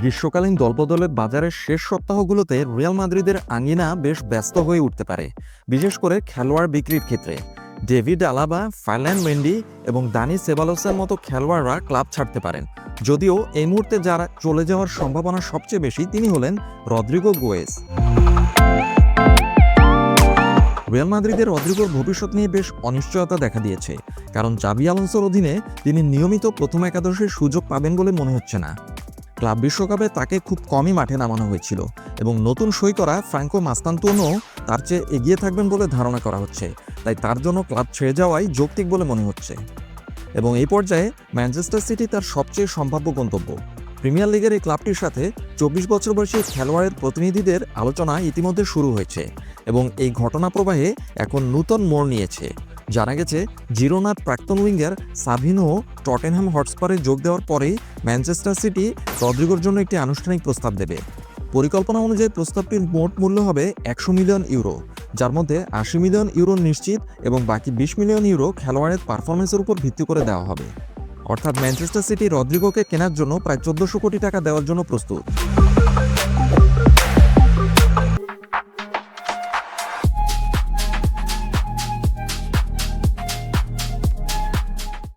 গ্রীষ্মকালীন দলবদলের বাজারের শেষ সপ্তাহগুলোতে রিয়াল মাদ্রিদের আঙ্গিনা বেশ ব্যস্ত হয়ে উঠতে পারে, বিশেষ করে খেলোয়াড় বিক্রির ক্ষেত্রে। ডেভিড আলাবা, ফার্ল্যান্ড মেন্ডি এবং দানি সেবালোসের মতো খেলোয়াড়রা ক্লাব ছাড়তে পারেন। যদিও এই মুহূর্তে যারা চলে যাওয়ার সম্ভাবনা সবচেয়ে বেশি তিনি হলেন রদ্রিগো গোয়েস। রিয়াল মাদ্রিদের রদ্রিগোর ভবিষ্যৎ নিয়ে বেশ অনিশ্চয়তা দেখা দিয়েছে, কারণ জাবি আলোনসোর অধীনে তিনি নিয়মিত প্রথম একাদশের সুযোগ পাবেন বলে মনে হচ্ছে না। ক্লাব বিশ্বকাপে তাকে খুব কমই মাঠে নামানো হয়েছিল এবং নতুন সই করা ফ্রাঙ্কো মাস্তান্তনও তার চেয়ে এগিয়ে থাকবেন বলে ধারণা করা হচ্ছে। তাই তার জন্য ক্লাব ছেড়ে যাওয়াই যৌক্তিক বলে মনে হচ্ছে। এবং এই পর্যায়ে ম্যানচেস্টার সিটি তার সবচেয়ে সম্ভাব্য গন্তব্য। প্রিমিয়ার লিগের এই ক্লাবটির সাথে চব্বিশ বছর বয়সী খেলোয়াড়ের প্রতিনিধিদের আলোচনা ইতিমধ্যে শুরু হয়েছে এবং এই ঘটনা প্রবাহে এখন নূতন মোড় নিয়েছে। জানা গেছে, জিরোনার প্রাক্তন উইঙ্গার সাভিনো টটেনহ্যাম হটস্পারে যোগ দেওয়ার পরেই ম্যানচেস্টার সিটি রদ্রিগোর জন্য একটি আনুষ্ঠানিক প্রস্তাব দেবে। পরিকল্পনা অনুযায়ী প্রস্তাবটির মোট মূল্য হবে একশো মিলিয়ন ইউরো, যার মধ্যে আশি মিলিয়ন ইউরো নিশ্চিত এবং বাকি বিশ মিলিয়ন ইউরো খেলোয়াড়ের পারফরমেন্সের উপর ভিত্তি করে দেওয়া হবে। অর্থাৎ ম্যানচেস্টার সিটি রদ্রিগোকে কেনার জন্য প্রায় চোদ্দশো কোটি টাকা দেওয়ার জন্য প্রস্তুত।